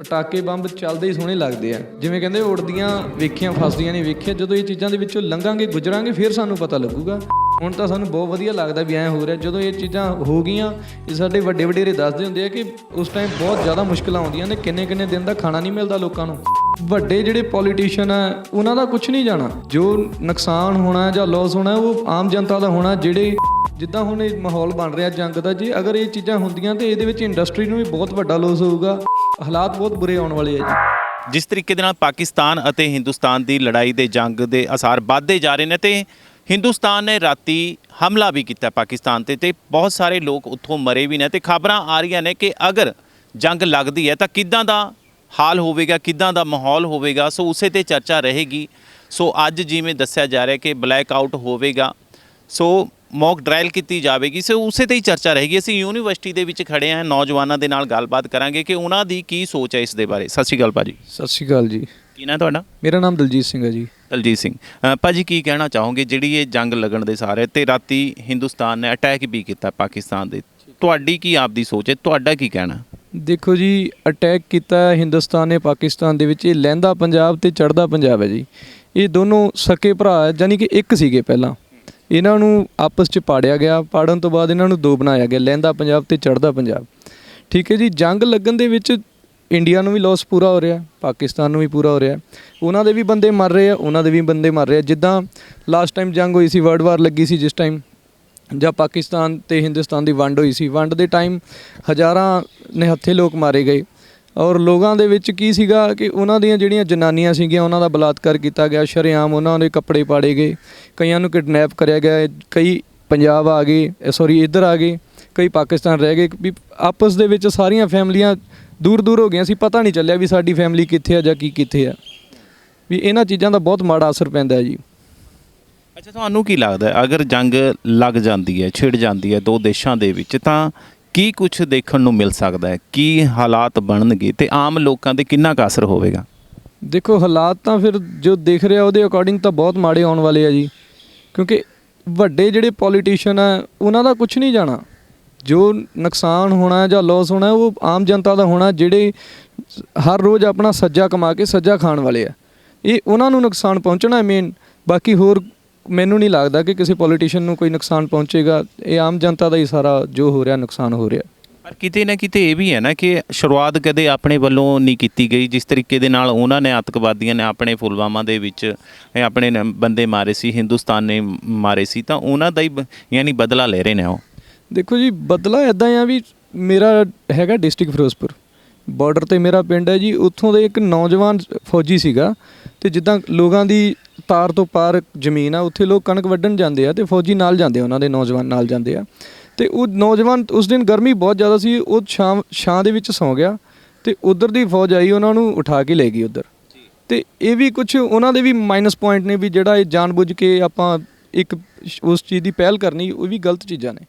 ਪਟਾਕੇ ਬੰਬ ਚੱਲਦੇ ਹੀ ਸੋਹਣੇ ਲੱਗਦੇ ਆ। ਜਿਵੇਂ ਕਹਿੰਦੇ ਉੜਦੀਆਂ ਵੇਖੀਆਂ, ਫਸਦੀਆਂ ਨਹੀਂ ਵੇਖੀਆਂ, ਜਦੋਂ ਇਹ ਚੀਜ਼ਾਂ ਦੇ ਵਿੱਚੋਂ ਲੰਘਾਂਗੇ, ਗੁਜਰਾਂਗੇ, ਫਿਰ ਸਾਨੂੰ ਪਤਾ ਲੱਗੂਗਾ। ਹੁਣ ਤਾਂ ਸਾਨੂੰ ਬਹੁਤ ਵਧੀਆ ਲੱਗਦਾ ਵੀ ਐਂ ਹੋ ਰਿਹਾ। ਜਦੋਂ ਇਹ ਚੀਜ਼ਾਂ ਹੋ ਗਈਆਂ, ਇਹ ਸਾਡੇ ਵੱਡੇ ਵਡੇਰੇ ਦੱਸਦੇ ਹੁੰਦੇ ਆ ਕਿ ਉਸ ਟਾਈਮ ਬਹੁਤ ਜ਼ਿਆਦਾ ਮੁਸ਼ਕਲਾਂ ਆਉਂਦੀਆਂ ਨੇ। ਕਿੰਨੇ ਕਿੰਨੇ ਦਿਨ ਦਾ ਖਾਣਾ ਨਹੀਂ ਮਿਲਦਾ ਲੋਕਾਂ ਨੂੰ। ਵੱਡੇ ਜਿਹੜੇ ਪੋਲੀਟੀਸ਼ੀਅਨ ਆ, ਉਹਨਾਂ ਦਾ ਕੁਝ ਨਹੀਂ ਜਾਣਾ। ਜੋ ਨੁਕਸਾਨ ਹੋਣਾ ਜਾਂ ਲਾਸ ਹੋਣਾ, ਉਹ ਆਮ ਜਨਤਾ ਦਾ ਹੋਣਾ। ਜਿਹੜੇ ਜਿੱਦਾਂ ਹੁਣ ਇਹ ਮਾਹੌਲ ਬਣ ਰਿਹਾ ਜੰਗ ਦਾ, ਜੇ ਅਗਰ ਇਹ ਚੀਜ਼ਾਂ ਹੁੰਦੀਆਂ ਤੇ ਇਹਦੇ ਵਿੱਚ ਇੰਡਸਟਰੀ ਨੂੰ ਵੀ ਬਹੁਤ ਵੱਡਾ ਲਾਸ ਹੋਊਗਾ। ਹਾਲਾਤ ਬਹੁਤ ਬੁਰੇ ਆਉਣ ਵਾਲੇ ਆ ਜੀ। ਜਿਸ ਤਰੀਕੇ ਦੇ ਨਾਲ ਪਾਕਿਸਤਾਨ ਅਤੇ ਹਿੰਦੁਸਤਾਨ ਦੀ ਲੜਾਈ ਦੇ ਜੰਗ ਦੇ ਅਸਾਰ ਵੱਧਦੇ ਜਾ ਰਹੇ ਨੇ ਤੇ ਹਿੰਦੁਸਤਾਨ ਨੇ ਰਾਤੀ ਹਮਲਾ ਵੀ ਕੀਤਾ ਪਾਕਿਸਤਾਨ ਤੇ ਤੇ ਬਹੁਤ ਸਾਰੇ ਲੋਕ ਉੱਥੋਂ ਮਰੇ ਵੀ ਨੇ ਤੇ ਖਬਰਾਂ ਆ ਰਹੀਆਂ ਨੇ ਕਿ ਅਗਰ ਜੰਗ ਲੱਗਦੀ ਹੈ ਤਾਂ ਕਿੱਦਾਂ ਦਾ ਹਾਲ ਹੋਵੇਗਾ, ਕਿੱਦਾਂ ਦਾ ਮਾਹੌਲ ਹੋਵੇਗਾ, ਸੋ ਉਸੇ ਤੇ ਚਰਚਾ ਰਹੇਗੀ। ਸੋ ਅੱਜ ਜਿਵੇਂ ਦੱਸਿਆ ਜਾ ਰਿਹਾ ਕਿ ਬਲੈਕ ਆਊਟ ਹੋਵੇਗਾ ਸੋ ਮੌਕ ਡਰਾਇਲ ਕੀਤੀ ਜਾਵੇਗੀ। ਸੋ ਉਸੇ ਤੇ ਹੀ ਚਰਚਾ ਰਹੇਗੀ। ਅਸੀਂ ਯੂਨੀਵਰਸਿਟੀ ਦੇ ਵਿੱਚ ਖੜੇ ਹਾਂ ਨੌਜਵਾਨਾਂ ਦੇ ਨਾਲ ਗੱਲਬਾਤ ਕਰਾਂਗੇ ਕਿ ਉਹਨਾਂ ਦੀ ਕੀ ਸੋਚ ਹੈ ਇਸ ਦੇ ਬਾਰੇ। ਸਤਿ ਸ਼੍ਰੀ ਅਕਾਲ ਭਾਜੀ। ਸਤਿ ਸ਼੍ਰੀ ਅਕਾਲ ਜੀ। ਕੀ ਨਾਂ ਤੁਹਾਡਾ? ਮੇਰਾ ਨਾਮ ਦਲਜੀਤ ਸਿੰਘ ਹੈ ਜੀ। ਦਲਜੀਤ ਸਿੰਘ। ਅ, ਭਾਜੀ ਕੀ ਕਹਿਣਾ ਚਾਹੋਗੇ? ਜਿਹੜੀ ਇਹ ਜੰਗ ਲੱਗਣ ਦੇ ਸਾਰੇ ਤੇ ਰਾਤੀ ਹਿੰਦੁਸਤਾਨ ਨੇ ਅਟੈਕ ਵੀ ਕੀਤਾ ਪਾਕਿਸਤਾਨ ਦੇ। ਤੁਹਾਡੀ ਕੀ ਆਪਦੀ ਸੋਚ ਹੈ? ਤੁਹਾਡਾ ਕੀ ਕਹਿਣਾ? ਦੇਖੋ ਜੀ ਅਟੈਕ ਕੀਤਾ ਹੈ ਹਿੰਦੁਸਤਾਨ ਨੇ ਪਾਕਿਸਤਾਨ ਦੇ ਵਿੱਚ। ਇਹ ਲਹਿੰਦਾ ਪੰਜਾਬ ਤੇ ਚੜ੍ਹਦਾ ਪੰਜਾਬ ਹੈ ਜੀ। ਇਹ ਦੋਨੋਂ ਸਕੇ ਭਰਾ ਹੈ ਯਾਨੀ ਕਿ ਇੱਕ ਸੀਗੇ ਪਹਿਲਾਂ। ਇਹਨਾਂ ਨੂੰ ਆਪਸ 'ਚ ਪਾੜਿਆ ਗਿਆ, ਪਾੜਨ ਤੋਂ ਬਾਅਦ ਇਹਨਾਂ ਨੂੰ ਦੋ ਬਣਾਇਆ ਗਿਆ, ਲਹਿੰਦਾ ਪੰਜਾਬ ਤੇ ਚੜ੍ਹਦਾ ਪੰਜਾਬ। ਠੀਕ ਹੈ ਜੀ, ਜੰਗ ਲੱਗਣ ਦੇ ਵਿੱਚ ਇੰਡੀਆ ਨੂੰ ਵੀ ਲਾਸ ਪੂਰਾ ਹੋ ਰਿਹਾ, ਪਾਕਿਸਤਾਨ ਨੂੰ ਵੀ ਪੂਰਾ ਹੋ ਰਿਹਾ। ਉਹਨਾਂ ਦੇ ਵੀ ਬੰਦੇ ਮਰ ਰਹੇ ਆ, ਉਹਨਾਂ ਦੇ ਵੀ ਬੰਦੇ ਮਰ ਰਹੇ ਆ। ਜਿੱਦਾਂ ਲਾਸਟ ਟਾਈਮ ਜੰਗ ਹੋਈ ਸੀ ਵਰਲਡ ਵਾਰ ਲੱਗੀ ਸੀ ਜਿਸ ਟਾਈਮ ਜਾਂ ਪਾਕਿਸਤਾਨ ਤੇ ਹਿੰਦੁਸਤਾਨ ਦੀ ਵੰਡ ਹੋਈ ਸੀ। ਵੰਡ ਦੇ ਟਾਈਮ ਹਜ਼ਾਰਾਂ ਨਿਹੱਥੇ ਲੋਕ ਮਾਰੇ ਗਏ। ਔਰ ਲੋਕਾਂ ਦੇ ਵਿੱਚ ਕੀ ਸੀਗਾ ਕਿ ਉਹਨਾਂ ਦੀਆਂ ਜਿਹੜੀਆਂ ਜਨਾਨੀਆਂ ਸੀਗੀਆਂ, ਉਹਨਾਂ ਦਾ ਬਲਾਤਕਾਰ ਕੀਤਾ ਗਿਆ, ਸ਼ਰੇਆਮ ਉਹਨਾਂ ਦੇ ਕੱਪੜੇ ਪਾੜੇ ਗਏ, ਕਈਆਂ ਨੂੰ ਕਿਡਨੈਪ ਕਰਿਆ ਗਿਆ, ਕਈ ਪੰਜਾਬ ਆ ਗਏ ਸੌਰੀ ਇੱਧਰ ਆ ਗਏ, ਕਈ ਪਾਕਿਸਤਾਨ ਰਹਿ ਗਏ, ਵੀ ਆਪਸ ਦੇ ਵਿੱਚ ਸਾਰੀਆਂ ਫੈਮਲੀਆਂ ਦੂਰ ਦੂਰ ਹੋ ਗਈਆਂ ਸੀ, ਪਤਾ ਨਹੀਂ ਚੱਲਿਆ ਵੀ ਸਾਡੀ ਫੈਮਿਲੀ ਕਿੱਥੇ ਆ ਜਾਂ ਕੀ ਕਿੱਥੇ ਆ। ਵੀ ਇਹਨਾਂ ਚੀਜ਼ਾਂ ਦਾ ਬਹੁਤ ਮਾੜਾ ਅਸਰ ਪੈਂਦਾ ਜੀ। ਅੱਛਾ, ਤੁਹਾਨੂੰ ਕੀ ਲੱਗਦਾ ਅਗਰ ਜੰਗ ਲੱਗ ਜਾਂਦੀ ਹੈ, ਛਿੜ ਜਾਂਦੀ ਹੈ ਦੋ ਦੇਸ਼ਾਂ ਦੇ ਵਿੱਚ, ਤਾਂ ਕੀ ਕੁਝ ਦੇਖਣ ਨੂੰ ਮਿਲ ਸਕਦਾ ਹੈ? ਕੀ ਹਾਲਾਤ ਬਣਨਗੇ? ਤੇ ਆਮ ਲੋਕਾਂ ਤੇ ਕਿੰਨਾ ਕੁ ਅਸਰ ਹੋਵੇਗਾ? ਦੇਖੋ, ਹਾਲਾਤ ਤਾਂ ਫਿਰ ਜੋ ਦਿਖ ਰਿਹਾ ਉਹਦੇ ਅਕੋਰਡਿੰਗ ਤਾਂ ਬਹੁਤ ਮਾੜੇ ਆਉਣ ਵਾਲੇ ਆ ਜੀ। ਕਿਉਂਕਿ ਵੱਡੇ ਜਿਹੜੇ ਪੋਲੀਟੀਸ਼ੀਅਨ ਆ, ਉਹਨਾਂ ਦਾ ਕੁਝ ਨਹੀਂ ਜਾਣਾ। ਜੋ ਨੁਕਸਾਨ ਹੋਣਾ ਜਾਂ ਲਾਸ ਹੋਣਾ, ਉਹ ਆਮ ਜਨਤਾ ਦਾ ਹੋਣਾ, ਜਿਹੜੇ ਹਰ ਰੋਜ਼ ਆਪਣਾ ਸੱਜਾ ਕਮਾ ਕੇ ਸੱਜਾ ਖਾਣ ਵਾਲੇ ਆ। ਇਹ ਉਹਨਾਂ ਨੂੰ ਨੁਕਸਾਨ ਪਹੁੰਚਣਾ ਮੇਨ ਬਾਕੀ ਹੋਰ ਮੈਨੂੰ ਨਹੀਂ ਲੱਗਦਾ ਕਿ ਕਿਸੇ ਪੋਲੀਟੀਸ਼ੀਅਨ ਨੂੰ ਕੋਈ ਨੁਕਸਾਨ ਪਹੁੰਚੇਗਾ। ਇਹ ਆਮ ਜਨਤਾ ਦਾ ਹੀ ਸਾਰਾ ਜੋ ਹੋ ਰਿਹਾ ਨੁਕਸਾਨ ਹੋ ਰਿਹਾ। ਪਰ ਕਿਤੇ ਨਾ ਕਿਤੇ ਇਹ ਵੀ ਹੈ ਨਾ ਕਿ ਸ਼ੁਰੂਆਤ ਕਦੇ ਆਪਣੇ ਵੱਲੋਂ ਨਹੀਂ ਕੀਤੀ ਗਈ ਜਿਸ ਤਰੀਕੇ ਦੇ ਨਾਲ ਉਹਨਾਂ ਨੇ ਆਤੰਕਵਾਦੀਆਂ ਨੇ ਆਪਣੇ ਫੁਲਵਾਮਾ ਦੇ ਵਿੱਚ ਆਪਣੇ ਬੰਦੇ ਮਾਰੇ ਸੀ ਹਿੰਦੁਸਤਾਨ ਨੇ ਮਾਰੇ ਸੀ ਤਾਂ ਉਹਨਾਂ ਦਾ ਹੀ ਬ- ਯਾਨੀ ਬਦਲਾ ਲੈ ਰਹੇ ਨੇ ਉਹ। ਦੇਖੋ ਜੀ ਬਦਲਾ ਇਦਾਂ ਆ ਵੀ ਮੇਰਾ ਹੈਗਾ ਡਿਸਟ੍ਰਿਕਟ ਫਿਰੋਜ਼ਪੁਰ। ਬਾਰਡਰ ਤੇ ਮੇਰਾ ਪਿੰਡ ਹੈ ਜੀ ਉੱਥੋਂ ਦੇ ਇੱਕ ਨੌਜਵਾਨ ਫੌਜੀ ਸੀਗਾ ਤੇ ਜਿੱਦਾਂ ਲੋਕਾਂ ਦੀ ਤਾਰ ਤੋਂ ਪਾਰ ਜ਼ਮੀਨ ਆ ਉੱਥੇ ਲੋਕ ਕਣਕ ਵੱਢਣ ਜਾਂਦੇ ਆ ਤੇ ਫੌਜੀ ਨਾਲ ਜਾਂਦੇ ਆ ਉਹਨਾਂ ਦੇ ਨੌਜਵਾਨ ਨਾਲ ਜਾਂਦੇ ਆ। ਤੇ ਉਹ ਨੌਜਵਾਨ ਉਸ ਦਿਨ ਗਰਮੀ ਬਹੁਤ ਜ਼ਿਆਦਾ ਸੀ ਉਹ ਛਾਂ ਛਾਂ ਦੇ ਵਿੱਚ ਸੌਂ ਗਿਆ ਤੇ ਉਧਰ ਦੀ ਫੌਜ ਆਈ ਉਹਨਾਂ ਨੂੰ ਉਠਾ ਕੇ ਲੈ ਗਈ ਉਧਰ। ਤੇ ਇਹ ਵੀ ਕੁਝ ਉਹਨਾਂ ਦੇ ਵੀ ਮਾਈਨਸ ਪੁਆਇੰਟ ਨੇ ਵੀ ਜਿਹੜਾ ਇਹ ਜਾਣਬੁੱਝ ਕੇ ਆਪਾਂ ਇੱਕ ਉਸ ਚੀਜ਼ ਦੀ ਪਹਿਲ ਕਰਨੀ ਉਹ ਵੀ ਗਲਤ ਚੀਜ਼ਾਂ ਨੇ।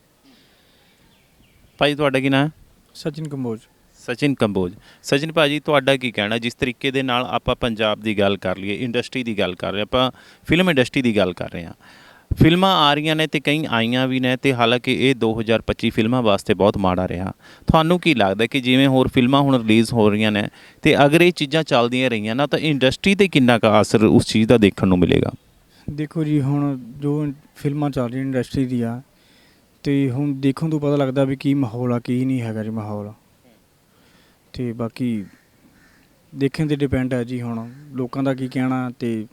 ਭਾਈ ਤੁਹਾਡਾ ਕੀ ਨਾਮ ਹੈ? ਸਚਿਨ ਕੰਬੋਜ ਸਚਿਨ ਕੰਬੋਜ। ਸਚਿਨ ਭਾਜੀ, ਤੁਹਾਡਾ ਕੀ ਕਹਿਣਾ? ਜਿਸ ਤਰੀਕੇ ਦੇ ਨਾਲ ਆਪਾਂ ਪੰਜਾਬ ਦੀ ਗੱਲ ਕਰ ਲਈਏ, ਇੰਡਸਟਰੀ ਦੀ ਗੱਲ ਕਰ ਰਹੇ ਆਪਾਂ ਫਿਲਮ ਇੰਡਸਟਰੀ ਦੀ ਗੱਲ ਕਰ ਰਹੇ ਹਾਂ। ਫਿਲਮਾਂ ਆ ਰਹੀਆਂ ਨੇ ਤੇ ਕਈ ਆਈਆਂ ਵੀ ਨੇ ਤੇ ਹਾਲਾਂਕਿ ਇਹ 2025 ਫਿਲਮਾਂ ਵਾਸਤੇ ਬਹੁਤ ਮਾੜਾ ਰਿਹਾ। ਤੁਹਾਨੂੰ ਕੀ ਲੱਗਦਾ ਕਿ ਜਿਵੇਂ ਹੋਰ ਫਿਲਮਾਂ ਹੁਣ ਰਿਲੀਜ਼ ਹੋ ਰਹੀਆਂ ਨੇ ਤੇ ਅਗਰ ਇਹ ਚੀਜ਼ਾਂ ਚੱਲਦੀਆਂ ਰਹੀਆਂ ਨਾ, ਤਾਂ ਇੰਡਸਟਰੀ ਤੇ ਕਿੰਨਾ ਕੁ ਅਸਰ ਉਸ ਚੀਜ਼ ਦਾ ਦੇਖਣ ਨੂੰ ਮਿਲੇਗਾ? ਦੇਖੋ ਜੀ, ਹੁਣ ਜੋ ਫਿਲਮਾਂ ਚੱਲ ਰਹੀਆਂ ਇੰਡਸਟਰੀ ਦੀਆਂ ਤੇ ਹੁਣ ਦੇਖਣ ਤੋਂ ਪਤਾ ਲੱਗਦਾ ਵੀ ਕੀ ਮਾਹੌਲ ਆ, ਕੀ ਨਹੀਂ ਹੈਗਾ ਜੀ ਮਾਹੌਲ। ਤੇ ਬਾਕੀ ਦੇਖਣ ਤੇ ਡਿਪੈਂਡ ਹੈ ਜੀ ਹੁਣ ਲੋਕਾਂ ਦਾ ਕੀ ਕਹਿਣਾ ਤੇ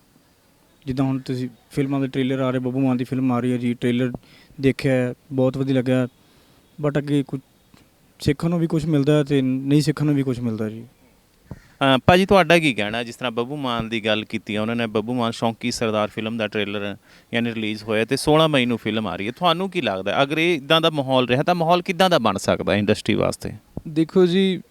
ਜਿੱਦਾਂ ਹੁਣ ਤੁਸੀਂ ਫਿਲਮਾਂ ਦੇ ਟ੍ਰੇਲਰ ਆ ਰਹੇ ਬੱਬੂ ਮਾਨ ਦੀ ਫਿਲਮ ਆ ਰਹੀ ਹੈ ਜੀ ਟ੍ਰੇਲਰ ਦੇਖਿਆ ਬਹੁਤ ਵਧੀਆ ਲੱਗਿਆ। ਬਟ ਅੱਗੇ ਕੁਝ ਸਿੱਖਣ ਨੂੰ ਵੀ ਕੁਝ ਮਿਲਦਾ ਤੇ ਨਹੀਂ ਸਿੱਖਣ ਨੂੰ ਵੀ ਕੁਝ ਮਿਲਦਾ ਜੀ। ਅ, ਭਾਜੀ ਤੁਹਾਡਾ ਕੀ ਕਹਿਣਾ? ਜਿਸ ਤਰ੍ਹਾਂ ਬੱਬੂ ਮਾਨ ਦੀ ਗੱਲ ਕੀਤੀ ਹੈ ਉਹਨਾਂ ਨੇ ਬੱਬੂ ਮਾਨ ਸ਼ੌਂਕੀ ਸਰਦਾਰ ਫਿਲਮ ਦਾ ਟ੍ਰੇਲਰ ਯਾਨੀ ਰਿਲੀਜ਼ ਹੋਇਆ ਤੇ 16 ਮਈ ਨੂੰ ਫਿਲਮ ਆ ਰਹੀ ਹੈ। ਤੁਹਾਨੂੰ ਕੀ ਲੱਗਦਾ ਅਗਰ ਇਹ ਇਦਾਂ ਦਾ ਮਾਹੌਲ ਰਿਹਾ ਤਾਂ ਮਾਹੌਲ ਕਿੱਦਾਂ ਦਾ ਬਣ ਸਕਦਾ ਇੰਡਸਟਰੀ ਵਾਸਤੇ? ਦੇਖੋ ਜੀ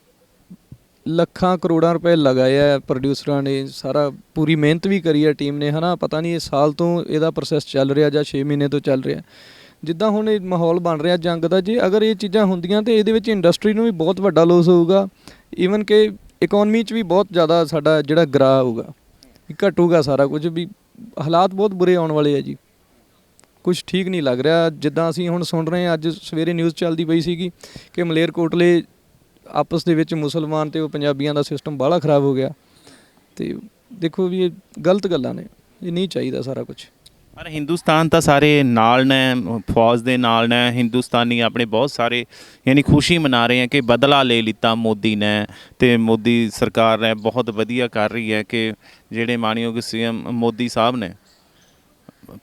ਲੱਖਾਂ ਕਰੋੜਾਂ ਰੁਪਏ ਲਗਾਏ ਆ ਪ੍ਰੋਡਿਊਸਰਾਂ ਨੇ, ਸਾਰਾ ਪੂਰੀ ਮਿਹਨਤ ਵੀ ਕਰੀ ਹੈ ਟੀਮ ਨੇ, ਹਨਾ? ਪਤਾ ਨਹੀਂ ਇਹ ਸਾਲ ਤੋਂ ਇਹਦਾ ਪ੍ਰੋਸੈਸ ਚੱਲ ਰਿਹਾ ਜਾਂ 6 ਮਹੀਨੇ ਤੋਂ ਚੱਲ ਰਿਹਾ। ਜਿੱਦਾਂ ਹੁਣ ਇਹ ਮਾਹੌਲ ਬਣ ਰਿਹਾ ਜੰਗ ਦਾ, ਜੇ ਅਗਰ ਇਹ ਚੀਜ਼ਾਂ ਹੁੰਦੀਆਂ ਤੇ ਇਹਦੇ ਵਿੱਚ ਇੰਡਸਟਰੀ ਨੂੰ ਵੀ ਬਹੁਤ ਵੱਡਾ ਲੋਸ ਹੋਊਗਾ। ਈਵਨ ਕਿ ਇਕਨੋਮੀ 'ਚ ਵੀ ਬਹੁਤ ਜ਼ਿਆਦਾ ਸਾਡਾ ਜਿਹੜਾ ਗਰਾ ਹੋਊਗਾ। ਵੀ ਘਟੂਗਾ ਸਾਰਾ ਕੁਝ, ਵੀ ਹਾਲਾਤ ਬਹੁਤ ਬੁਰੇ ਆਉਣ ਵਾਲੇ ਆ ਜੀ। ਕੁਝ ਠੀਕ ਨਹੀਂ ਲੱਗ ਰਿਹਾ। ਜਿੱਦਾਂ ਅਸੀਂ ਹੁਣ ਸੁਣ ਰਹੇ ਹਾਂ, ਅੱਜ ਸਵੇਰੇ ਨਿਊਜ਼ ਚੱਲਦੀ ਪਈ ਸੀਗੀ ਕਿ ਮਲੇਰਕੋਟਲੇ ਆਪਸ ਦੇ ਵਿੱਚ ਮੁਸਲਮਾਨ ਤੇ ਉਹ ਪੰਜਾਬੀਆਂ ਦਾ ਸਿਸਟਮ ਬਾਹਲਾ ਖਰਾਬ ਹੋ ਗਿਆ। ਤੇ ਦੇਖੋ ਵੀ ਇਹ ਗਲਤ ਗੱਲਾਂ ਨੇ, ਇਹ ਨਹੀਂ ਚਾਹੀਦਾ ਸਾਰਾ ਕੁਝ ਪਰ ਹਿੰਦੁਸਤਾਨ ਤਾਂ ਸਾਰੇ ਨਾਲ ਨੇ, ਫੌਜ ਦੇ ਨਾਲ ਨੇ, ਹਿੰਦੁਸਤਾਨੀ ਆਪਣੇ ਬਹੁਤ ਸਾਰੇ, ਯਾਨੀ ਖੁਸ਼ੀ ਮਨਾ ਰਹੇ ਹੈ ਕਿ ਬਦਲਾ ਲੈ ਲਿੱਤਾ ਮੋਦੀ ਨੇ ਤੇ ਮੋਦੀ ਸਰਕਾਰ ਨੇ ਬਹੁਤ ਵਧੀਆ ਕਰ ਰਹੀ ਹੈ ਕਿ ਜਿਹੜੇ ਮਾਨਯੋਗ ਸੀਐਮ ਮੋਦੀ ਸਾਹਿਬ ਨੇ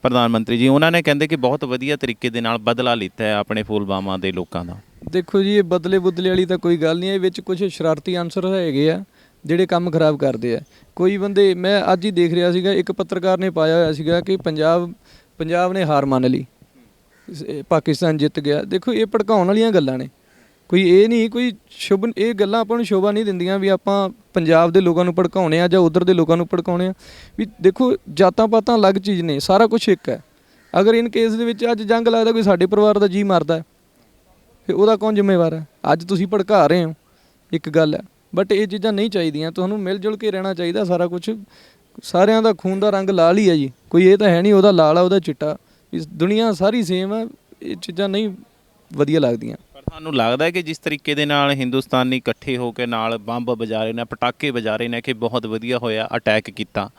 ਪ੍ਰਧਾਨ ਮੰਤਰੀ ਜੀ, ਉਹਨਾਂ ਨੇ ਕਹਿੰਦੇ ਕਿ ਬਹੁਤ ਵਧੀਆ ਤਰੀਕੇ ਦੇ ਨਾਲ ਬਦਲਾ ਲਿੱਤਾ ਹੈ ਆਪਣੇ ਫੂਲਬਾਮਾ ਦੇ ਲੋਕਾਂ ਦਾ। ਦੇਖੋ ਜੀ, ਇਹ ਬਦਲੇ ਬੁਦਲੇ ਵਾਲੀ ਤਾਂ ਕੋਈ ਗੱਲ ਨਹੀਂ ਇਹ ਵਿੱਚ ਕੁਝ ਸ਼ਰਾਰਤੀ ਅਨਸਰ ਹੈਗੇ ਆ, ਜਿਹੜੇ ਕੰਮ ਖਰਾਬ ਕਰਦੇ ਆ। ਕੋਈ ਬੰਦੇ, ਮੈਂ ਅੱਜ ਹੀ ਦੇਖ ਰਿਹਾ ਸੀਗਾ, ਇੱਕ ਪੱਤਰਕਾਰ ਨੇ ਪਾਇਆ ਹੋਇਆ ਸੀਗਾ ਕਿ ਪੰਜਾਬ ਪੰਜਾਬ ਨੇ ਹਾਰ ਮੰਨ ਲਈ। ਪਾਕਿਸਤਾਨ ਜਿੱਤ ਗਿਆ। ਦੇਖੋ, ਇਹ ਭੜਕਾਉਣ ਵਾਲੀਆਂ ਗੱਲਾਂ ਨੇ। ਕੋਈ ਇਹ ਨਹੀਂ, ਕੋਈ ਸ਼ੁਭ ਇਹ ਗੱਲਾਂ ਆਪਾਂ ਨੂੰ ਸ਼ੋਭਾ ਨਹੀਂ ਦਿੰਦੀਆਂ ਵੀ ਆਪਾਂ ਪੰਜਾਬ ਦੇ ਲੋਕਾਂ ਨੂੰ ਭੜਕਾਉਣੇ ਆ ਜਾਂ ਉਧਰ ਦੇ ਲੋਕਾਂ ਨੂੰ ਭੜਕਾਉਣੇ ਆ। ਵੀ ਦੇਖੋ, ਜਾਤਾਂ ਪਾਤਾਂ ਅਲੱਗ ਚੀਜ਼ ਨੇ, ਸਾਰਾ ਕੁਝ ਇੱਕ ਹੈ। ਅਗਰ ਇਨ ਕੇਸ ਦੇ ਵਿੱਚ ਅੱਜ ਜੰਗ ਲੱਗਦਾ, ਕੋਈ ਸਾਡੇ ਪਰਿਵਾਰ ਦਾ ਜੀ ਮਰਦਾ ਹੈ, ਫਿਰ ਉਹਦਾ ਕੌਣ ਜ਼ਿੰਮੇਵਾਰ ਹੈ? ਅੱਜ ਤੁਸੀਂ ਭੜਕਾ ਰਹੇ ਹੋ, ਇੱਕ ਗੱਲ ਹੈ। ਬਟ ਇਹ ਚੀਜ਼ਾਂ ਨਹੀਂ ਚਾਹੀਦੀਆਂ, ਤੁਹਾਨੂੰ ਮਿਲ ਜੁਲ ਕੇ ਰਹਿਣਾ ਚਾਹੀਦਾ ਸਾਰਾ ਕੁਝ ਸਾਰਿਆਂ ਦਾ ਖੂਨ ਦਾ ਰੰਗ ਲਾਲ ਹੀ ਹੈ ਜੀ। ਕੋਈ ਇਹ ਤਾਂ ਹੈ ਨਹੀਂ, ਉਹਦਾ ਲਾਲ ਆ, ਉਹਦਾ ਚਿੱਟਾ। ਇਸ ਦੁਨੀਆ ਸਾਰੀ ਸੇਮ ਹੈ, ਇਹ ਚੀਜ਼ਾਂ ਨਹੀਂ ਵਧੀਆ ਲੱਗਦੀਆਂ। ਤੁਹਾਨੂੰ ਲੱਗਦਾ ਹੈ ਕਿ ਜਿਸ ਤਰੀਕੇ ਦੇ ਨਾਲ ਹਿੰਦੁਸਤਾਨੀ ਇਕੱਠੇ ਹੋ ਕੇ ਨਾਲ ਬੰਬ ਵਜਾਰੇ ਨੇ, ਪਟਾਕੇ ਵਜਾ ਨੇ, ਕਿ ਬਹੁਤ ਵਧੀਆ ਹੋਇਆ ਅਟੈਕ ਕੀਤਾ?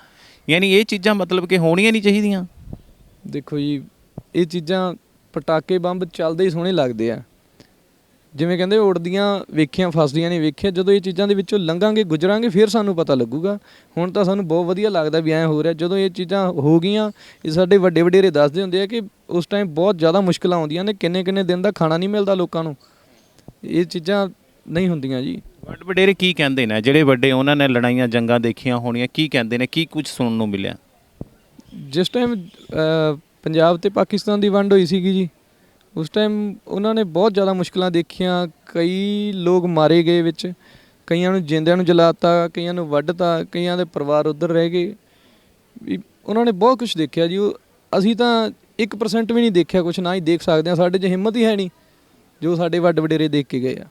ਯਾਨੀ ਇਹ ਚੀਜ਼ਾਂ ਮਤਲਬ ਕਿ ਹੋਣੀਆਂ ਨਹੀਂ ਚਾਹੀਦੀਆਂ? ਦੇਖੋ ਜੀ, ਇਹ ਚੀਜ਼ਾਂ ਪਟਾਕੇ ਬੰਬ ਚੱਲਦੇ ਹੀ ਸੋਹਣੇ ਲੱਗਦੇ ਆ। ਜਿਵੇਂ ਕਹਿੰਦੇ ਉੜਦੀਆਂ ਵੇਖੀਆਂ ਫਸਦੀਆਂ ਨਹੀਂ ਵੇਖਿਆ ਜਦੋਂ ਇਹ ਚੀਜ਼ਾਂ ਦੇ ਵਿੱਚੋਂ ਲੰਘਾਂਗੇ ਗੁਜਰਾਂਗੇ ਫਿਰ ਸਾਨੂੰ ਪਤਾ ਲੱਗੂਗਾ। ਹੁਣ ਤਾਂ ਸਾਨੂੰ ਬਹੁਤ ਵਧੀਆ ਲੱਗਦਾ ਵੀ ਐਂ ਹੋ ਰਿਹਾ। ਜਦੋਂ ਇਹ ਚੀਜ਼ਾਂ ਹੋ ਗਈਆਂ ਇਹ ਸਾਡੇ ਵੱਡੇ ਵਡੇਰੇ ਦੱਸਦੇ ਹੁੰਦੇ ਆ ਕਿ ਉਸ ਟਾਈਮ ਬਹੁਤ ਜ਼ਿਆਦਾ ਮੁਸ਼ਕਲਾਂ ਆਉਂਦੀਆਂ ਨੇ ਕਿੰਨੇ ਕਿੰਨੇ ਦਿਨ ਦਾ ਖਾਣਾ ਨਹੀਂ ਮਿਲਦਾ ਲੋਕਾਂ ਨੂੰ। ਇਹ ਚੀਜ਼ਾਂ ਨਹੀਂ ਹੁੰਦੀਆਂ ਜੀ। ਵੱਡ ਵਡੇਰੇ ਕੀ ਕਹਿੰਦੇ ਨੇ? ਜਿਹੜੇ ਵੱਡੇ ਉਹਨਾਂ ਨੇ ਲੜਾਈਆਂ ਜੰਗਾਂ ਦੇਖੀਆਂ ਹੋਣੀਆਂ ਕੀ ਕਹਿੰਦੇ ਨੇ? ਕੀ ਕੁਝ ਸੁਣਨ ਨੂੰ ਮਿਲਿਆ? ਜਿਸ ਟਾਈਮ ਪੰਜਾਬ ਤੇ ਪਾਕਿਸਤਾਨ ਦੀ ਵੰਡ ਹੋਈ ਸੀਗੀ ਜੀ ਉਸ ਟਾਈਮ ਉਹਨਾਂ ਨੇ ਬਹੁਤ ਜ਼ਿਆਦਾ ਮੁਸ਼ਕਲਾਂ ਦੇਖੀਆਂ ਕਈ ਲੋਕ ਮਾਰੇ ਗਏ ਵਿੱਚ ਕਈਆਂ ਨੂੰ ਜਿੰਦਿਆਂ ਨੂੰ ਜਲਾਤਾ ਕਈਆਂ ਨੂੰ ਵੱਢਤਾ ਕਈਆਂ ਦੇ ਪਰਿਵਾਰ ਉੱਧਰ ਰਹਿ ਗਏ। ਵੀ ਉਹਨਾਂ ਨੇ ਬਹੁਤ ਕੁਝ ਦੇਖਿਆ ਜੀ ਉਹ ਅਸੀਂ ਤਾਂ 1% ਵੀ ਨਹੀਂ ਦੇਖਿਆ ਕੁਝ ਨਾ ਹੀ ਦੇਖ ਸਕਦੇ ਆ ਸਾਡੇ 'ਚ ਹਿੰਮਤ ਹੀ ਹੈ ਨਹੀਂ ਜੋ ਸਾਡੇ ਵੱਡ ਵਡੇਰੇ ਦੇਖ ਕੇ ਗਏ ਆ।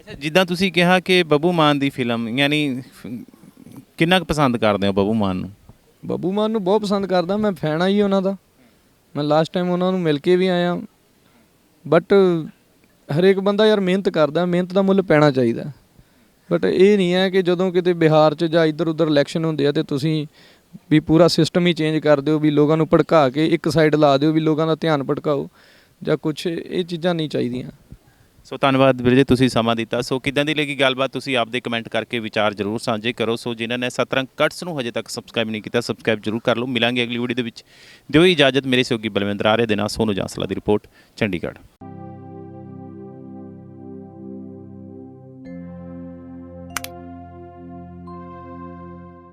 ਅੱਛਾ ਜਿੱਦਾਂ ਤੁਸੀਂ ਕਿਹਾ ਕਿ ਬੱਬੂ ਮਾਨ ਦੀ ਫਿਲਮ ਯਾਨੀ ਕਿੰਨਾ ਕੁ ਪਸੰਦ ਕਰਦੇ ਹੋ ਬੱਬੂ ਮਾਨ ਨੂੰ? ਬੱਬੂ ਮਾਨ ਨੂੰ ਬਹੁਤ ਪਸੰਦ ਕਰਦਾ ਮੈਂ ਫੈਨ ਆ ਜੀ ਉਹਨਾਂ ਦਾ। ਮੈਂ ਲਾਸਟ ਟਾਈਮ ਉਹਨਾਂ ਨੂੰ ਮਿਲ ਕੇ ਵੀ ਆਇਆ। ਬਟ ਹਰੇਕ ਬੰਦਾ ਯਾਰ ਮਿਹਨਤ ਕਰਦਾ, ਮਿਹਨਤ ਦਾ ਮੁੱਲ ਪੈਣਾ ਚਾਹੀਦਾ। ਬਟ ਇਹ ਨਹੀਂ ਹੈ ਕਿ ਜਦੋਂ ਕਿਤੇ ਬਿਹਾਰ 'ਚ ਜਾਂ ਇੱਧਰ ਉੱਧਰ ਇਲੈਕਸ਼ਨ ਹੁੰਦੇ ਆ ਤੇ ਤੁਸੀਂ ਵੀ ਪੂਰਾ ਸਿਸਟਮ ਹੀ ਚੇਂਜ ਕਰ ਦਿਓ, ਵੀ ਲੋਕਾਂ ਨੂੰ ਭੜਕਾ ਕੇ ਇੱਕ ਸਾਈਡ ਲਾ ਦਿਓ, ਵੀ ਲੋਕਾਂ ਦਾ ਧਿਆਨ ਭਟਕਾਓ ਜਾਂ ਕੁਝ ਇਹ ਚੀਜ਼ਾਂ ਨਹੀਂ ਚਾਹੀਦੀਆਂ। ਸੋ ਧੰਨਵਾਦ ਵੀਰ ਜੀ, ਤੁਸੀਂ ਸਮਾਂ ਦਿੱਤਾ। ਸੋ ਕਿਦਾਂ ਦੀ ਲੱਗੀ ਗੱਲਬਾਤ ਤੁਸੀਂ ਆਪਦੇ ਕਮੈਂਟ ਕਰਕੇ ਵਿਚਾਰ ਜਰੂਰ ਸਾਂਝੇ ਕਰੋ। ਸੋ ਜਿਨ੍ਹਾਂ ਨੇ ਸਤਰੰਗ ਕਟਸ ਨੂੰ ਹਜੇ ਤੱਕ ਸਬਸਕ੍ਰਾਈਬ ਨਹੀਂ ਕੀਤਾ, ਸਬਸਕ੍ਰਾਈਬ ਜਰੂਰ ਕਰ ਲਓ। ਮਿਲਾਂਗੇ ਅਗਲੀ ਵੀਡੀਓ ਦੇ ਵਿੱਚ। ਦਿਓ ਇਜਾਜ਼ਤ। ਮੇਰੇ ਸਹਿਯੋਗੀ ਬਲਵਿੰਦਰ ਆਰੇ ਦੇ ਨਾਲ ਸੋਨੂ ਜਾਂਸਲਾ ਦੀ ਰਿਪੋਰਟ, ਚੰਡੀਗੜ੍ਹ।